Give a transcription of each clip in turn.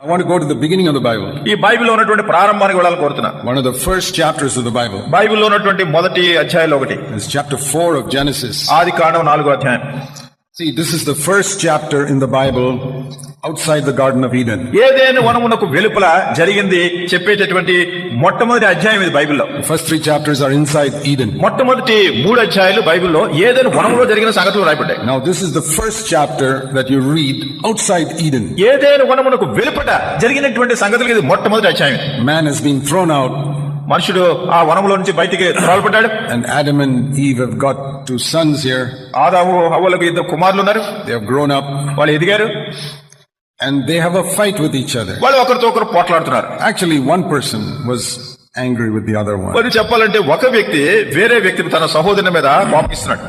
I want to go to the beginning of the Bible, ఈ బైబిల్లో ఉన్నటువంటి ప్రారంభానికి వెళ్ళాలని కోరుతున్నా one of the first chapters of the Bible. బైబిల్లో ఉన్నటువంటి మొదటి అధ్యాయంలో ఒకటి It's chapter 4 of Genesis. ఆది కాండం నాలుగో అధ్యాయం See, this is the first chapter in the Bible outside the Garden of Eden. Eden వనమునకు వెలుపల జరిగింది చెప్పేటటువంటి మొట్టమొదటి అధ్యాయం ఇది బైబిల్లో first three chapters are inside Eden. మొట్టమొదటి మూడు అధ్యాయాలు బైబిల్లో ఏదైనా వనంలో జరిగిన సంగతులు రాయబడ్డాయి Now, this is the first chapter that you read outside Eden. ఏదైనా వనమునకు వెలుపట జరిగినటువంటి సంగతులు ఇది మొట్టమొదటి అధ్యాయం Man has been thrown out, మనుషుడు ఆ వనంలో నుంచి బయటికి త్రోలపడ్డాడు and Adam and Eve have got two sons here. ఆదాము హవ్వలకు ఇద్దరు కుమారులు ఉన్నారు They have grown up, వాళ్ళు ఎదిగారు and they have a fight with each other. వాళ్ళు ఒకరితో ఒకరు పోట్లాడుతున్నారు Actually, one person was angry with the other one. మరి చెప్పాలంటే ఒక వ్యక్తి వేరే వ్యక్తి తన సహోదరుని మీద కోపిస్తున్నాడు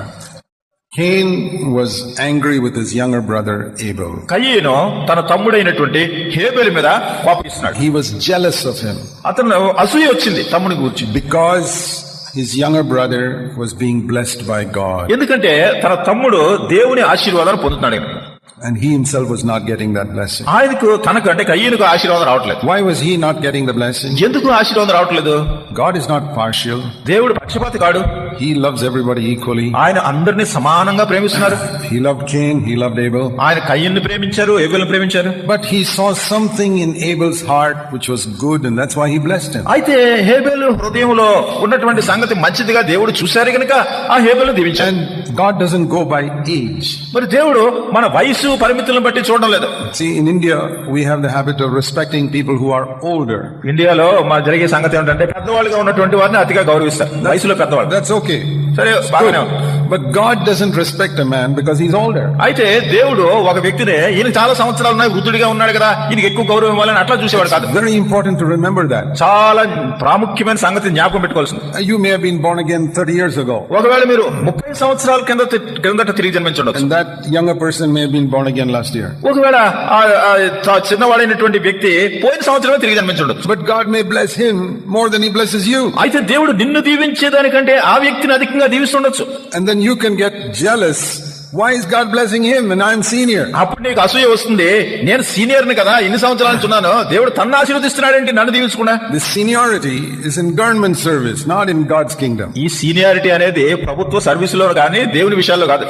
Cain was angry with his younger brother Abel. కయ్యను తన తమ్ముడైనటువంటి హేబెల్ మీద కోపిస్తున్నాడు He was jealous of him అతను అసూయ వచ్చింది తమ్ముని గురించి because his younger brother was being blessed by God ఎందుకంటే తన తమ్ముడు దేవుని ఆశీర్వాదాన్ని పొందుతున్నాడు ఆయన. and he himself was not getting that blessing. ఆయనకు తనకు అంటే కయ్యనుకు ఆశీర్వాదం రావట్లేదు Why was he not getting the blessing? ఎందుకు ఆశీర్వాదం రావట్లేదు God is not partial. దేవుడు పక్షపాతి కాడు He loves everybody equally. ఆయన అందరినీ సమానంగా ప్రేమిస్తున్నారు He loved Cain, he loved Abel. ఆయన కయ్యన్ని ప్రేమించారు ఏబెల్ని ప్రేమించారు But he saw something in Abel's heart which was good and that's why he blessed him. అయితే హేబెలు హృదయంలో ఉన్నటువంటి సంగతి మంచిదిగా దేవుడు చూశారు గనుక ఆ హేబెలు దీవించారు And God doesn't go by age. మరి దేవుడు మన వయసు పరిమితులను బట్టి చూడడం లేదు See, in India, we have the habit of respecting people who are older. ఇండియాలో మన జరిగే సంగతి ఏమిటంటే పెద్దవాళ్ళుగా ఉన్నటువంటి వారిని అతిగా గౌరవిస్తారు వయసులో పెద్దవాళ్ళు That's okay. సరే బాగానే ఉంది. But God doesn't respect a man because he's older. అయితే దేవుడు ఒక వ్యక్తిని ఈయన చాలా సంవత్సరాలు ఉన్నాయి వృద్ధుడిగా ఉన్నాడు కదా ఈయనకి ఎక్కువ గౌరవం ఇవ్వాలని అట్లా చూసేవాడు కాదు Very important to remember that. చాలా ప్రాముఖ్యమైన సంగతి జ్ఞాపకం పెట్టుకోవాల్సింది Uh, You may have been born again 30 years ago, ఒకవేళ మీరు ముప్పై సంవత్సరాల సంవత్సరాలు కింద కిందట తిరిగి జన్మించడం ఒకవేళ చిన్నవాడైనటువంటి వ్యక్తి పోయిన సంవత్సరమే తిరిగి జన్మించడం but God may bless more than he blesses you దేవుడు నిన్ను దీవించే దానికంటే ఆ వ్యక్తిని అధికంగా దీవిస్తుండొచ్చు. Why is God blessing him and I'm senior? అప్పుడు నీకు అసూయ వస్తుంది నేను సీనియర్ని కదా ఇన్ని సంవత్సరాలు ఉన్నాను దేవుడు తన్ను ఆశీర్వదిస్తున్నాడేంటి నన్ను దీవించకుండా This seniority is in government service, not in God's kingdom. ఈ సీనియారిటీ అనేది ప్రభుత్వ సర్వీసులో కానీ దేవుని విషయాల్లో కాదు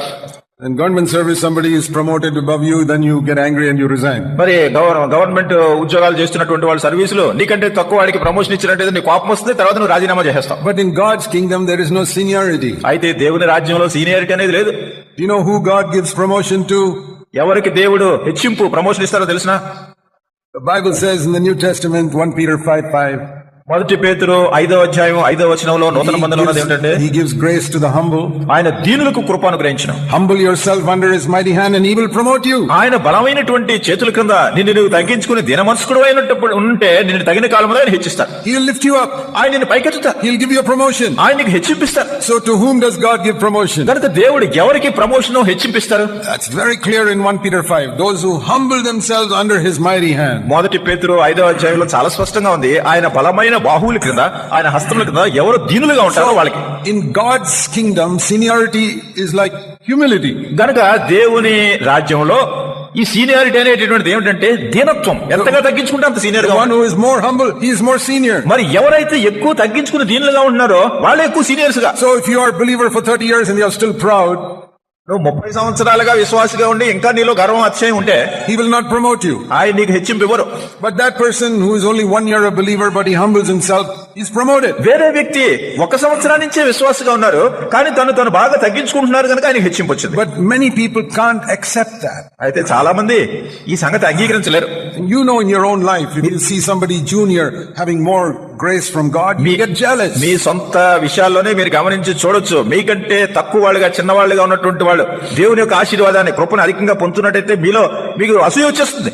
In government service, somebody is promoted above you, then you get angry and you resign. మరి గవర్- గవర్నమెంట్ ఉద్యోగాలు చేస్తున్నటువంటి వాళ్ళ సర్వీసులో నీకంటే తక్కువ వాడికి ప్రమోషన్ ఇచ్చినట్టు నీ కోపం వస్తుంది తర్వాత నువ్వు రాజీనామా చేసేస్తావు But in God's kingdom, there is no seniority. అయితే దేవుని రాజ్యంలో సీనియారిటీ అనేది లేదు Do you know who God gives promotion to? ఎవరికి దేవుడు హెచ్చింపు ప్రమోషన్ ఇస్తారో తెలిసిన The Bible says in the New Testament, 1 Peter 5 5, మొదటి పేతురు ఐదో అధ్యాయం ఐదో వచనంలో నూతన మందులో ఉన్నది ఏంటంటే he gives grace to the humble ఆయన దీనులకు కృప అనుగ్రహించిన humble yourself under his mighty hand and he will promote you ఆయన బలమైనటువంటి చేతుల కింద నిన్ను నువ్వు తగ్గించుకొని దీన ఉంటే నిన్ను తగిన కాలంలో ఆయన హెచ్చిస్తాడు he will lift you up ఆయన నిన్ను పైకెత్తుతాడు he will give you a promotion ఆయన నీకు హెచ్చింపిస్తాడు so to whom does God give promotion కనుక దేవుడు ఎవరికి promotion హెచ్చింపిస్తారు? That's very clear in 1 Peter 5 those who humble themselves under his mighty hand మొదటి పేతురు ఐదో అధ్యాయంలో చాలా స్పష్టంగా ఉంది. ఆయన బలమైన బాహువుల క్రింద ఆయన హస్తముల క్రింద ఎవరు దీనులుగా ఉంటారో వాళ్ళకి In God's kingdom, seniority is like humility. గనుక దేవుని రాజ్యంలో ఈ సీనియారిటీ అనేటటువంటిది ఏమిటంటే దీనత్వం ఎంతగా తగ్గించుకుంటే అంత సీనియర్గా more humble, he is more senior. మరి ఎవరైతే ఎక్కువ తగ్గించుకుని దీనులుగా ఉంటున్నారో వాళ్ళే ఎక్కువ సీనియర్స్గా if you are a believer for 30 years and you are still proud, నువ్వు ముప్పై సంవత్సరాలుగా విశ్వాసిగా ఉండి ఇంకా నీలో గర్వం అతిశయం ఉంటే he will not promote you. ఆయన నీకు హెచ్చింపు ఇవ్వరు But that person who is only one year a believer but he humbles himself, promoted. వేరే వ్యక్తి ఒక సంవత్సరం నుంచే విశ్వాసగా ఉన్నారు కానీ తను తను బాగా తగ్గించుకుంటున్నారు కనుక ఆయనకు హెచ్చింపు వచ్చింది But many people can't accept that. అయితే చాలా మంది ఈ సంగతి అంగీకరించలేరు And you know in your own life, if you see somebody junior having more grace from God, you get jealous. మీ సొంత విషయాల్లోనే మీరు గమనించి చూడొచ్చు మీకంటే తక్కువ వాళ్ళుగా చిన్నవాళ్ళుగా ఉన్నటువంటి వాళ్ళు దేవుని యొక్క ఆశీర్వాదాన్ని కృపను అధికంగా పొందుతున్నట్టయితే మీలో మీకు అసూయ వచ్చేస్తుంది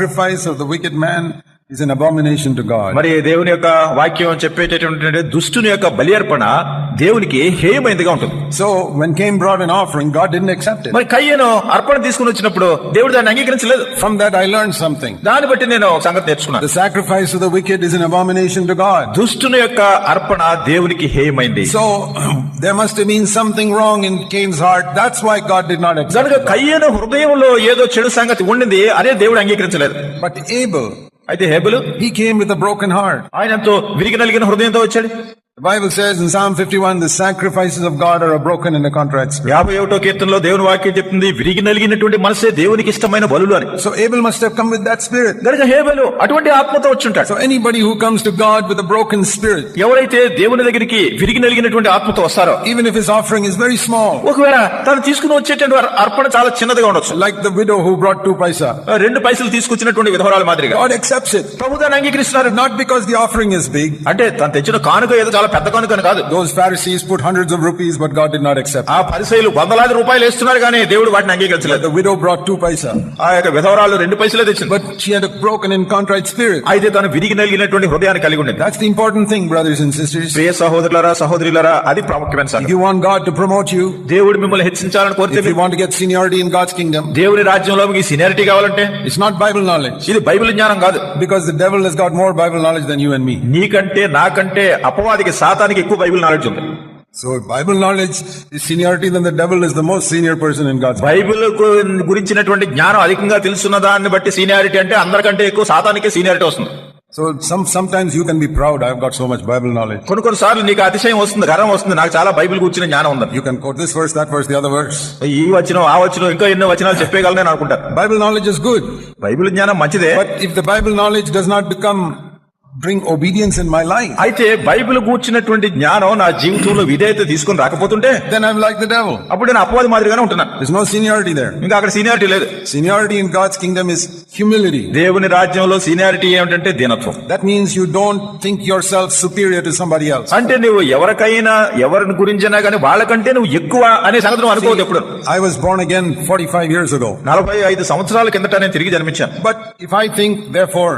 sacrifice of the wicked man is an abomination to God. మరి దేవుని యొక్క వాక్యం చెప్పేటటువంటి దుష్టుని యొక్క బలి అర్పణ దేవునికి హేయమైనదిగా ఉంటుంది So when Cain brought an offering, God didn't accept it. మరి కయ్యను అర్పణ తీసుకుని వచ్చినప్పుడు దేవుడు దాన్ని అంగీకరించలేదు From that I learned something. దాన్ని బట్టి నేను ఒక సంగతి నేర్చుకున్నాను The sacrifice of the wicked is an abomination to God. దుష్టుని యొక్క అర్పణ దేవునికి హేయమైంది So there must have been something wrong in Cain's heart. That's why God did not accept కనుక it. కయ్యను హృదయంలో ఏదో చెడు సంగతి ఉండింది అదే దేవుడు అంగీకరించలేదు But Abel, అయితే హేబులు he came with a broken heart. ఆయన ఎంతో విరిగి నలిగిన హృదయంతో వచ్చాడు The Bible says in Psalm 51, the sacrifices of God are a broken and a contrite spirit. యాభై ఒకటో కీర్తనలో దేవుని వాక్యం చెప్తుంది విరిగి నలిగినటువంటి మనసే దేవునికి ఇష్టమైన బలులు అని So Abel must have come with that spirit. కనుక హేబెలు అటువంటి ఆత్మతో వచ్చుంటాడు So anybody who comes to God with a broken spirit, ఎవరైతే దేవుని దగ్గరికి విరిగి నలిగినటువంటి ఆత్మతో వస్తారో even if his offering is very small, ఒకవేళ తను తీసుకుని వచ్చేటువంటి అర్- అర్పణ చాలా చిన్నదిగా ఉండొచ్చు like the widow who brought two paisa, రెండు పైసలు తీసుకొచ్చినటువంటి విధవరాల మాదిరిగా God accepts it. ప్రభు దాన్ని అంగీకరిస్తున్నారు Not because the offering is big. అంటే తను తెచ్చిన కానుక ఏదో చాలా పెద్ద కొనుకని కాదు. Those Pharisees put hundreds of rupees but God did not accept ఆ పరిసయ్యులు వందలాది రూపాయలు ఇస్తున్నారు కానీ దేవుడు వాటిని అంగీకరించలేదు. The widow brought two paisa ఆ యొక్క విధవరాలు 2 పైసలే తెచ్చింది. But she had broken in contrite spirit అయితే తన విరిగి నలిగినటువంటి హృదయాన్ని కలిగి ఉండేది. That's the important thing brothers and sisters ప్రియ సహోదరులారా సహోదరులారా అది ప్రాముఖ్యమైన sir you want God to promote you దేవుడు మిమ్మల్ని హెచ్చించాలని కోరితే you want to get seniority in God's kingdom దేవుని రాజ్యంలో మీకు సీనియారిటీ కావాలంటే ఇట్స్ నాట్ బైబిల్ నాలెడ్జ్ ఇది బైబిల్ జ్ఞానం కాదు. Because the devil has got more Bible knowledge than you and me నీకంటే నాకంటే అపవాదికి సాతానికి ఎక్కువ బైబిల్ నాలెడ్జ్ ఉంది So Bible knowledge is seniority, then the devil is the most senior person in God's Bible గు- గురించినటువంటి జ్ఞానం అధికంగా తెలుసున్న దాన్ని బట్టి సీనియారిటీ అంటే అందరికంటే ఎక్కువ సాతానికే సీనియారిటీ వస్తుంది So some sometimes you can be proud. I've got so much Bible knowledge. కొన్ని కొన్ని సార్లు నీకు అతిశయం వస్తుంది గర్వం వస్తుంది నాకు చాలా బైబిల్ కూర్చున్న జ్ఞానం ఉందని You can quote this verse, that verse, the other verse. ఈ వచనం ఆ వచనం ఇంకా ఎన్నో వచనాలు చెప్పేయగలను అనుకుంటారు Bible knowledge is good, Bible జ్ఞానం మంచిదే but if the Bible knowledge does not become bring obedience in my life, అయితే బైబిల్ కూర్చున్నటువంటి జ్ఞానం నా జీవితంలో విధేయత తీసుకుని రాకపోతుంటే then I'm like the devil. అప్పుడు నేను అపవాది మాదిరిగానే ఉంటున్నాను There's no seniority there. ఇంకా అక్కడ సీనియారిటీ లేదు Seniority in God's kingdom is humility. దేవుని రాజ్యంలో సీనియారిటీ ఏమిటంటే దీనత్వం That means you don't think yourself superior to somebody else. అంటే నువ్వు ఎవరికైనా ఎవరిని గురించినా కానీ వాళ్ళకంటే నువ్వు ఎక్కువ అనే సంగతి నువ్వు అనుకోవద్దు ఎప్పుడు I was born again 45 years ago. నలభై ఐదు సంవత్సరాల కిందట నేను తిరిగి జన్మించాను But if I think, therefore,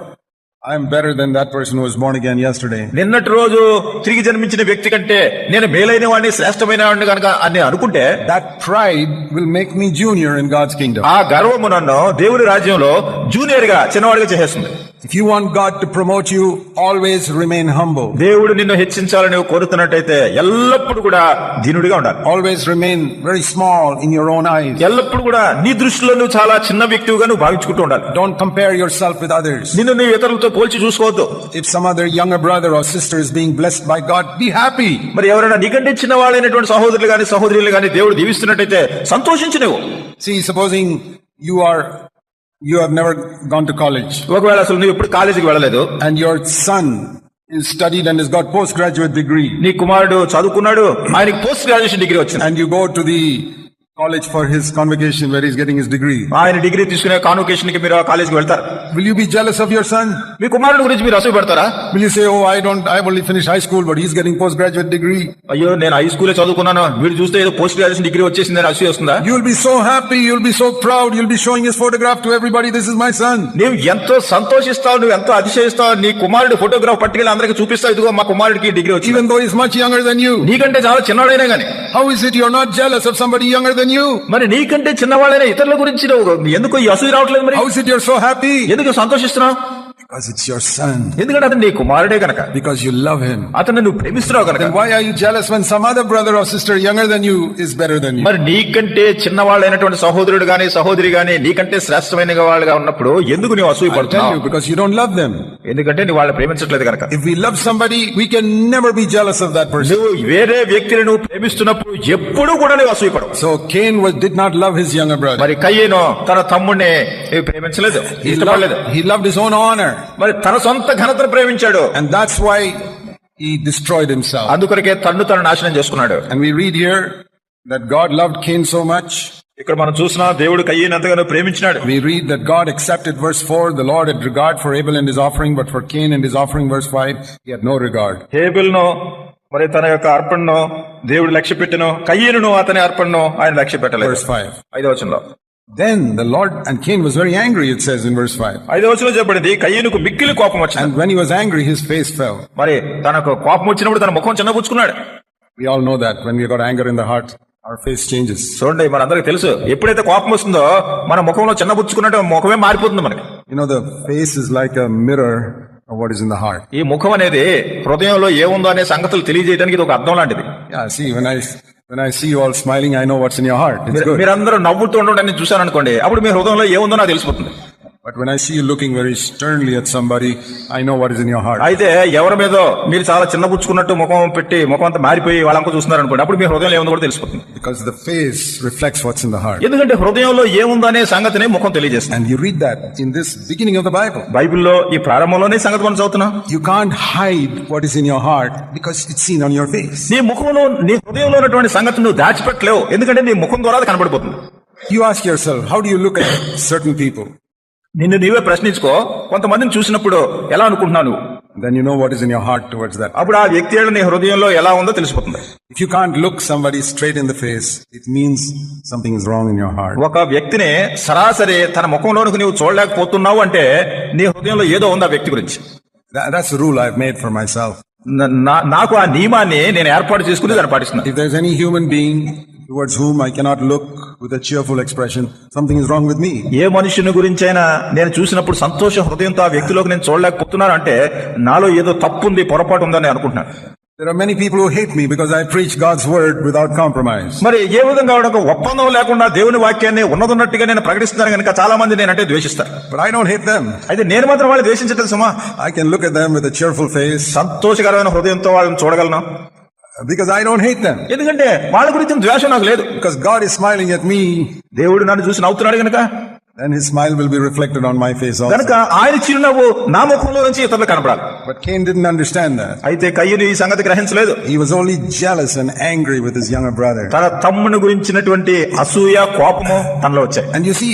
I'm better than that person was born again yesterday నిన్నటి రోజు తిరిగి జన్మించిన వ్యక్తి కంటే నేను మేలైన వాడిని శ్రేష్టమైన వాడిని కనుక అని అనుకుంటే that pride will make me junior in God's kingdom ఆ గర్వము నన్ను దేవుడి రాజ్యంలో జూనియర్గా చిన్నవాడిగా చేసేస్తుంది. If you want God to promote you always remain humble దేవుడు నిన్ను హెచ్చించాలని కోరుతున్నట్టయితే ఎల్లప్పుడు కూడా దీనుడిగా ఉండాలి. Always remain very small in your own eyes ఎల్లప్పుడు కూడా నీ దృష్టిలో చాలా చిన్న వ్యక్తిగా నువ్వు భావించుకుంటూ ఉండాలి. Don't compare yourself with others నిన్ను నీ ఇతరులతో ఇంకొకరితో పోల్చి చూసుకోవద్దు. If some other younger brother or sister is being blessed by God be happy మరి ఎవరైనా నిఘంటించిన వాళ్ళైనటువంటి సహోదరులు గాని సహోదరులు గాని దేవుడు దీవిస్తున్నట్టయితే సంతోషించినవు. See supposing you are you have never gone to college ఒకవేళ అసలు నువ్వు ఎప్పుడు కాలేజీకి వెళ్ళలేదు. And your son is studied and has got postgraduate degree. నీ కుమారుడు చదువుకున్నాడు ఆయనకి పోస్ట్ గ్రాడ్యుయేషన్ డిగ్రీ వచ్చింది. And you go to the college for his convocation where he's getting his degree. ఆయన డిగ్రీ తీసుకునే కాన్వకేషన్కి మీరు ఆ కాలేజీకి వెళ్తారు Will you be jealous of your son? మీ కుమారుడు గురించి మీరు అసూయ పడతారా Will you say, oh, I don't, I've only finished high school, but he's getting postgraduate degree? అయ్యో నేను హై స్కూలే చదువుకున్నాను వీడు చూస్తే ఏదో పోస్ట్ గ్రాడ్యుయేషన్ డిగ్రీ వచ్చేసింది అని అసూయ వస్తుందా You'll be so happy, you'll be so proud, you'll be showing his photograph to everybody, this is my son. నువ్వు ఎంతో సంతోషిస్తావు నువ్వు ఎంతో అతిశయిస్తావు నీ కుమారుడు ఫోటోగ్రాఫ్ పట్టుకెళ్ళి అందరికి చూపిస్తావు ఇదిగో మా కుమారుడికి డిగ్రీ వచ్చింది Even though he's much younger than you. నీకంటే చాలా చిన్నవాడైనా గాని How is it you're not jealous of somebody younger than you? మరి నీకంటే చిన్నవాళ్ళైనా ఇతరుల గురించి నువ్వు ఎందుకు ఈ అసూయ రావట్లేదు మరి How is it you're so happy? ఎందుకు సంతోషిస్తున్నావు Because it's your son. ఎందుకంటే అతను నీ కుమారుడే కనుక Because you love him. అతను నువ్వు ప్రేమిస్తున్నావు కనుక Then why are you jealous when some other brother or sister younger than you is better than you? మరి నీకంటే చిన్నవాళ్ళైనటువంటి సహోదరుడు గాని సహోదరి గాని నీకంటే శ్రేష్టమైన వాళ్ళగా ఉన్నప్పుడు ఎందుకు నువ్వు అసూయ I'll tell you, పడుతున్నావు because you don't love them. ఎందుకంటే నువ్వు వాళ్ళని ప్రేమించట్లేదు కనుక If we love somebody, we can never be jealous of that person. నువ్వు వేరే వ్యక్తిని నువ్వు ప్రేమిస్తున్నప్పుడు ఎప్పుడు కూడా నువ్వు అసూయపడవు So Cain was, did not love his younger brother. మరి కయ్యేను తన తమ్ముడిని ప్రేమించలేదు He ఇష్టపడలేదు loved, he loved his own honor. మరి తన సొంత ఘనతను ప్రేమించాడు And that's why he destroyed himself. అందుకొరకే తన్ను తను నాశనం చేసుకున్నాడు And we read here that God loved Cain so much. ఇక్కడ మనం చూసినా దేవుడు కయ్యేను ఎంతగానో ప్రేమించినాడు We read that God accepted verse 4, the Lord had regard for Abel and his offering, but for Cain and his offering, verse 5, he had no regard. హేబెల్ను మరి తన యొక్క అర్పణను దేవుడు లక్ష్య పెట్టను కయ్యేను అతని అర్పణను ఆయన లక్ష్య పెట్టలేదు Verse 5. ఐదో వచనంలో Then the Lord, and Cain was very angry, it says in verse 5. ఐదో వచ్చిన చెప్పబడింది కయ్యనుకు మిక్కిలి కోపం వచ్చింది And when he was angry, his face fell. మరి తనకు కోపం వచ్చినప్పుడు తన ముఖం చిన్నపుచ్చుకున్నాడు We all know that when we got anger in the heart, our face changes. చూడండి మనందరికి తెలుసు ఎప్పుడైతే కోపం వస్తుందో మన ముఖంలో చిన్నపుచ్చుకున్నట్టు ముఖమే మారిపోతుంది మనకి You know, the face is like a mirror of what is in the heart. ఈ ముఖం అనేది హృదయంలో ఏముందో అనే సంగతులు తెలియజేయడానికి ఇది ఒక అర్థం లాంటిది Yeah, see, when I, when I see you all smiling, I know what's in your heart. It's మీరు- good. మీరందరూ నవ్వుతూ ఉండడం నేను చూశాను అనుకోండి అప్పుడు మీ హృదయంలో ఏముందో నాకు తెలిసిపోతుంది but when I see you looking very sternly at somebody I know what is in your heart అయితే ఎవరి మీద మీరు చాలా చిన్న పుచ్చుకున్నట్టు ముఖం పెట్టి ముఖం అంతా మారిపోయి వాళ్ళంక చూస్తున్నారు అనుకోండి అప్పుడు మీ హృదయం ఏముందో కూడా తెలిసిపోతుంది. Because the face reflects what's in the heart ఎందుకంటే హృదయంలో ఏముందనే సంగతిని ముఖం తెలియజేస్తుంది. And you read that in this beginning of the Bible బైబిల్లో ఈ ప్రారంభంలోనే సంగతి మనం చదువుతున్నా. You can't hide what is in your heart because it's seen on your face నీ ముఖంలో నీ హృదయంలో ఉన్నటువంటి సంగతి నువ్వు దాచిపెట్టలేవు ఎందుకంటే నీ ముఖం ద్వారా కనబడిపోతుంది. You ask yourself how do you look at certain people నిన్ను నీవే ప్రశ్నించుకో కొంతమందిని చూసినప్పుడు ఎలా అనుకుంటున్నావు నువ్వు Then you know what is in your heart towards that. అప్పుడు ఆ వ్యక్తి నీ హృదయంలో ఎలా ఉందో తెలిసిపోతుంది If you can't look somebody straight in the face, it means something is wrong in your heart. ఒక వ్యక్తిని సరాసరి తన ముఖంలోనికి నీవు చూడలేకపోతున్నావు అంటే నీ హృదయంలో ఏదో ఉంది ఆ వ్యక్తి గురించి That- that's a rule I've made for myself. నా- నా- నాకు ఆ నియమాన్ని నేను ఏర్పాటు చేసుకుని దాన్ని పాటిస్తున్నాను If there's any human being towards whom I cannot look with a cheerful expression, something is wrong with me. ఏ మనుషుని గురించైనా నేను చూసినప్పుడు సంతోష హృదయంతో ఆ వ్యక్తిలోకి నేను చూడలేకపోతున్నాను అంటే నాలో ఏదో తప్పు ఉంది పొరపాటు ఉందని అనుకుంటున్నాను There are many people who hate me because I preach God's word without compromise. మరి ఏ విధంగా ఒక ఒప్పందం లేకుండా దేవుని వాక్యాన్ని ఉన్నదున్నట్టుగా నేను ప్రకటిస్తున్నాను కనుక చాలా మంది నేనంటే ద్వేషిస్తారు But I don't hate them. అయితే నేను మాత్రం వాళ్ళు ద్వేషించటం సుమా I can look at them with a cheerful face సంతోషకరమైన హృదయంతో వాళ్ళని చూడగలను because I don't hate them. ఎందుకంటే వాళ్ళ గురించి ద్వేషం నాకు లేదు Because God is smiling at me, దేవుడు నన్ను చూసి నవ్వుతున్నాడు కనుక then his smile will be reflected on my face also. కనుక ఆయన చిరునవ్వు నా ముఖంలో నుంచి ఇతరులు కనపడాలి But Cain didn't understand that. అయితే కయ్యను ఈ సంగతి గ్రహించలేదు He was only jealous and angry with his younger brother. తన తమ్ముని గురించినటువంటి అసూయ కోపము తనలో వచ్చాయి And you see,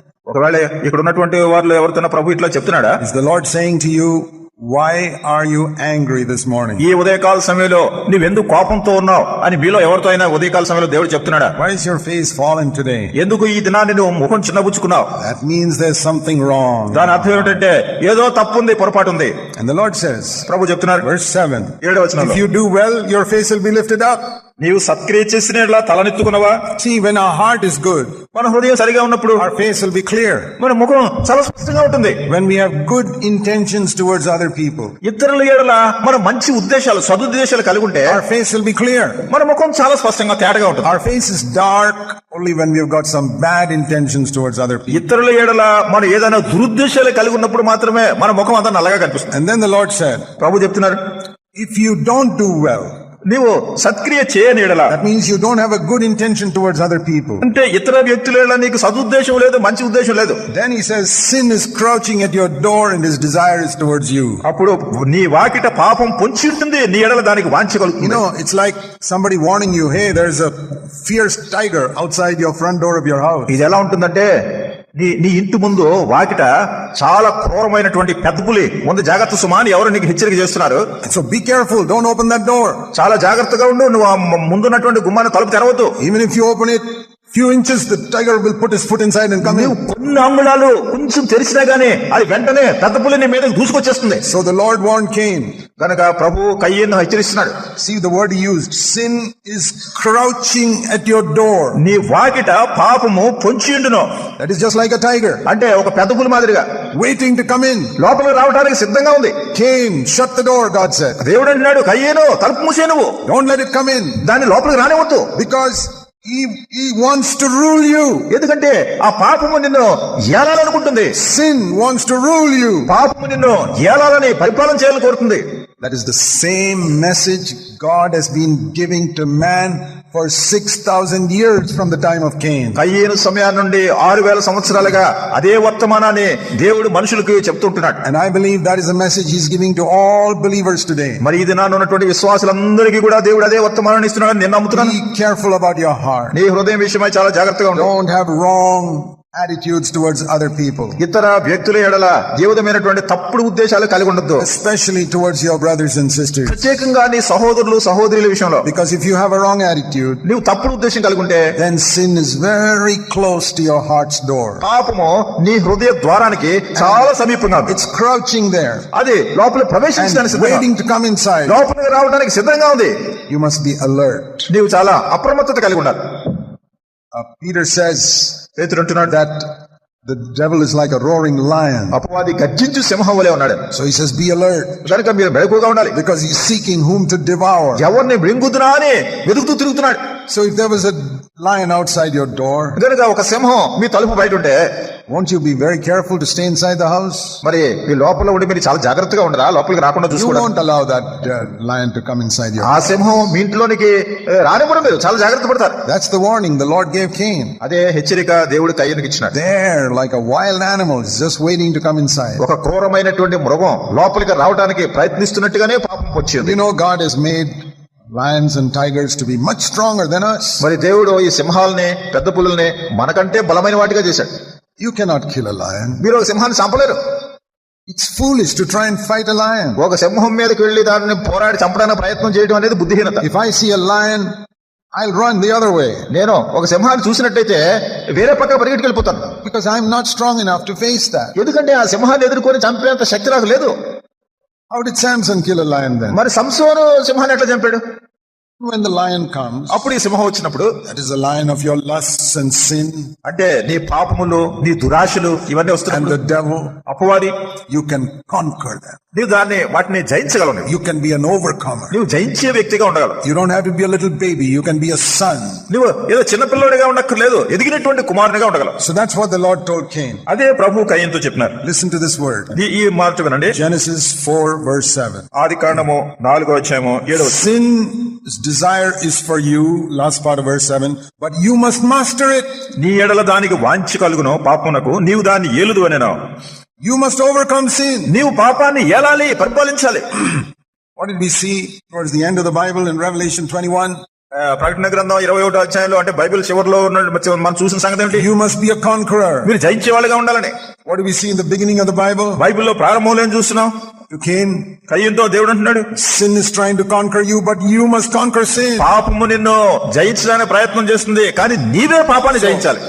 ఒకవేళ ఇక్కడ ఉన్నటువంటి వారిలో ఎవరితోనో ప్రభు ఇట్లా చెప్తున్నాడా? Is the Lord saying to you why are you angry this morning ఈ ఉదయకాల సమయంలో నీవు ఎందుకు కోపంతో ఉన్నావు అని మీలో ఎవరితో అయినా ఉదయకాల సమయంలో దేవుడు చెప్తున్నాడా? Why is your face fallen today ఎందుకు ఈ దినాన్ని నువ్వు ముఖం చిన్నబుచ్చుకున్నావు? That means there something wrong దాని అర్థం ఏంటంటే ఏదో తప్పు ఉంది. పొరపాటు ఉంది లార్డ్ సేస్ ప్రభు చెప్తున్నాడు వర్స్ 7 ఏడవ వచనం well your face will be lifted నీవు సత్క్రియ చేసిన తలనెత్తుకున్నావా See, when our heart is good, మన హృదయం సరిగా ఉన్నప్పుడు our face will be clear. మన ముఖం చాలా స్పష్టంగా ఉంటుంది When we have good intentions towards other people, ఇతరుల ఏడల మన మంచి ఉద్దేశాలు సదుద్దేశాలు కలిగి ఉంటే our face will be clear. మన ముఖం చాలా స్పష్టంగా తేటగా ఉంటుంది Our face is dark only when we've got some bad intentions towards other people. ఇతరుల ఏడల మనం ఏదైనా దురుద్దేశాలు కలిగి ఉన్నప్పుడు మాత్రమే మన ముఖం అంతా నల్లగా కనిపిస్తుంది And then the Lord said, ప్రభు చెప్తున్నారు If you don't do well, నీవు సత్క్రియ చేయని ఎడల that means you don't have a good intention towards other people. అంటే ఇతర వ్యక్తుల ఎడల నీకు సదుద్దేశం లేదు మంచి ఉద్దేశం లేదు Then he says, Sin is crouching at your door and his desire is towards you. అప్పుడు నీ వాకిట పాపం పొంచి ఉంటుంది నీ ఎడల దానికి You వాంచగలుగుతుంది know, it's like somebody warning you, hey, there's a fierce tiger outside your front door of your house. ఇది ఎలా ఉంటుందంటే నీ నీ ఇంటి ముందు వాకిట చాలా క్రూరమైనటువంటి పెద్ద పులి. ముందు జాగ్రత్త సుమా అని ఎవరు నీకు హెచ్చరిక చేస్తున్నారు? So be careful, don't open that door. చాలా జాగ్రత్తగా ఉండు. నువ్వు ముందున్నటువంటి గుమ్మాన్ని తలుపు తెరవద్దు. Even if you open it few inches, the tiger will put his foot inside and come నువ్వు in. కొన్ని అంగుళాలు కొంచెం తెరిచినా గానీ అది వెంటనే పెద్ద పులి నీ మీద దూసుకొచ్చేస్తుంది So the Lord warned Cain. కనుక ప్రభు కయ్యను హెచ్చరిస్తున్నాడు See the word he used. Sin is crouching at your door. నీ వాకిట పాపము పొంచిండును That is just like a tiger, అంటే ఒక పెద్ద పులి మాదిరిగా waiting to come in. లోపలికి రావడానికి సిద్ధంగా ఉంది Cain, shut the door, God said. దేవుడు అంటున్నాడు కయ్యేను తలుపు మూసే నువ్వు Don't let it come in దాన్ని లోపలికి రానివద్దు because ఎందుకంటే ఆ పాపము నిన్ను ఏలాలనుకుంటుంది. Sin wants to rule you పాపము నిన్ను ఏలాలని పరిపాలన చేయాలని కోరుతుంది. That is the same message God has been giving to man man for 6,000 years from the time of Cain. కయ్యేను సమయాన్ని నుండి ఆరు వేల సంవత్సరాలుగా అదే వర్తమానాన్ని దేవుడు మనుషులకు చెప్తుంటున్నాడు And I believe that is a message he's giving to all believers today. మరి ఈ దినాన్ని ఉన్నటువంటి విశ్వాసులందరికీ కూడా దేవుడు అదే వర్తమానాన్ని ఇస్తున్నాడని నేను నమ్ముతున్నాను Be careful about your heart. నీ హృదయం విషయమై చాలా జాగ్రత్తగా Don't have wrong attitudes towards other people, ఇతర వ్యక్తుల ఎడల జీవితమైనటువంటి తప్పుడు ఉద్దేశాలు కలిగి ఉండద్దు especially towards your brothers and sisters. ప్రత్యేకంగా నీ సహోదరులు సహోదరుల విషయంలో Because if you have a wrong attitude, నీవు తప్పుడు ఉద్దేశం కలిగి ఉంటే then sin is very close to your heart's door. పాపము నీ హృదయ ద్వారానికి చాలా సమీపంగా ఉంది It's crouching there అది లోపల ప్రవేశించడానికి and సిద్ధంగా waiting to come inside. లోపలికి రావడానికి సిద్ధంగా ఉంది You must be alert. నీవు చాలా అప్రమత్తత కలిగి ఉండాలి Uh, Peter says పేతురు అంటున్నాడు that the devil is like a roaring lion. అపవాది గర్జించు సింహం వలె ఉన్నాడు So he says, be alert కనుక మీరు ఉండాలి because he's seeking whom to devour. ఎవరిని మృంగుతున్నా అని వెతుకుతూ తిరుగుతున్నాడు So if there was a lion outside your door, కనుక ఒక సింహం మీ తలుపు బయట ఉంటే won't you be very careful to stay inside the house? మరి మీ లోపల ఉండి మీరు చాలా జాగ్రత్తగా ఉండరా లోపలికి రాకుండా You చూసుకోవడం won't allow that uh, lion to come inside your ఆ. సింహం మీ ఇంట్లోనికి రానివ్వడం మీరు చాలా జాగ్రత్త పడతారు That's the warning the Lord gave Cain. అదే హెచ్చరిక దేవుడు కయ్యనికి ఇచ్చినాడు There, like a wild animal, is just waiting to come inside. ఒక క్రూరమైనటువంటి మృగం లోపలికి రావడానికి ప్రయత్నిస్తున్నట్టుగానే పాపం వచ్చింది You know, God has made lions and tigers to be much stronger than us. మరి దేవుడు ఈ సింహాలని పెద్ద పులుల్ని మనకంటే బలమైన వాటిగా చేశాడు You cannot kill a lion. మీరు ఒక సింహాన్ని చంపలేరు It's foolish to try and fight a lion. ఒక సింహం మీదకి వెళ్ళి దానిని పోరాడి చంపడానికి ప్రయత్నం చేయడం అనేది బుద్ధిహీనత If I see a lion, I'll run the other way నేను ఒక సింహాన్ని చూసినట్టయితే వేరే పక్క పరిగెట్టుకెళ్ళిపోతాను because I'm not strong enough to face that. ఎందుకంటే ఆ సింహాన్ని ఎదుర్కొని చంపేంత శక్తి నాకు లేదు How did Samson kill a lion then? మరి సంసోను సింహాన్ని ఎట్లా చంపాడు When the lion comes, అప్పుడు ఈ సింహం వచ్చినప్పుడు that is the lion of your lusts and sin అంటే నీ పాపములు నీ దురాశలు ఇవన్నీ and the devil, అపవాది you can conquer them. నీవు దాన్ని వాటిని జయించగలవు నీవు. You can be an overcomer. నువ్వు జయించే వ్యక్తిగా ఉండగలవు You don't have to be a little baby. You can be a son. నువ్వు ఏదో చిన్నపిల్లడిగా ఉండక్కర్లేదు ఎదిగినటువంటి కుమారునిగా ఉండగలవు So that's what the Lord told Cain. అదే ప్రభు కయ్యంతో చెప్పినారు Listen to this word. ఈ- ఈ మాట వినండి Genesis 4 verse 7. ఆది కాండము నాలుగో వచ్చాము ఏడవ Sin's desire is for you, last part of verse 7, but you must master it. నీ ఎడల దానికి వాంఛ కలుగును పాపమునకు నీవు దాన్ని ఏలుదు అనేనా You must overcome sin. నీవు పాపాన్ని ఏలాలి పరిపాలించాలి What did we see towards the end of the Bible in Revelation 21? ప్రకటన గ్రంథం ఇరవై ఒకటో అధ్యాయంలో అంటే బైబిల్ చివరిలో ఉన్న మనం చూసిన సంగతి ఏంటి You must be a conqueror. మీరు జయించే వాళ్ళగా ఉండాలని do we see in the beginning of the Bible? బైబిల్లో ప్రారంభంలో ఏం చూస్తున్నాం Cain, కయ్యంతో దేవుడు అంటున్నాడు sin is trying to conquer you, but you must conquer sin. పాపము నిన్ను జయించడానికి ప్రయత్నం చేస్తుంది కానీ నీవే పాపాన్ని జయించాలి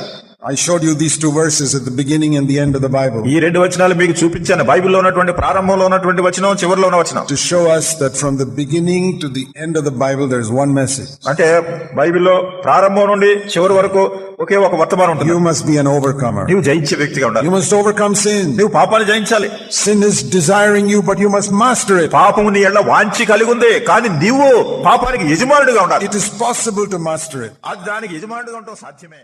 I showed you these two verses at the beginning and the end of the Bible ఈ రెండు వచనాలు మీకు చూపించాను. బైబిల్లో ఉన్నటువంటి ప్రారంభంలో ఉన్నటువంటి వచనం చివరిలో ఉన్న వచనం. To show us that from the beginning to the end of the Bible there is one message అంటే బైబిల్లో ప్రారంభం నుండి చివరి వరకు ఓకే ఒక వర్తమానం ఉంటుంది. You must be an overcomer నీవు జయించే వ్యక్తిగా ఉండాలి. యు మస్ట్ ఓవర్కమ్ సిన్ నీవు పాపాన్ని జయించాలి. Sin is desiring you but you must master it పాపము నీ ఎడల వాంచి కలిగి ఉంది కానీ నీవు పాపానికి యజమానుడిగా ఉండాలి. It is possible to master it అది దానికి యజమానుడిగా ఉంటావు సాధ్యమే.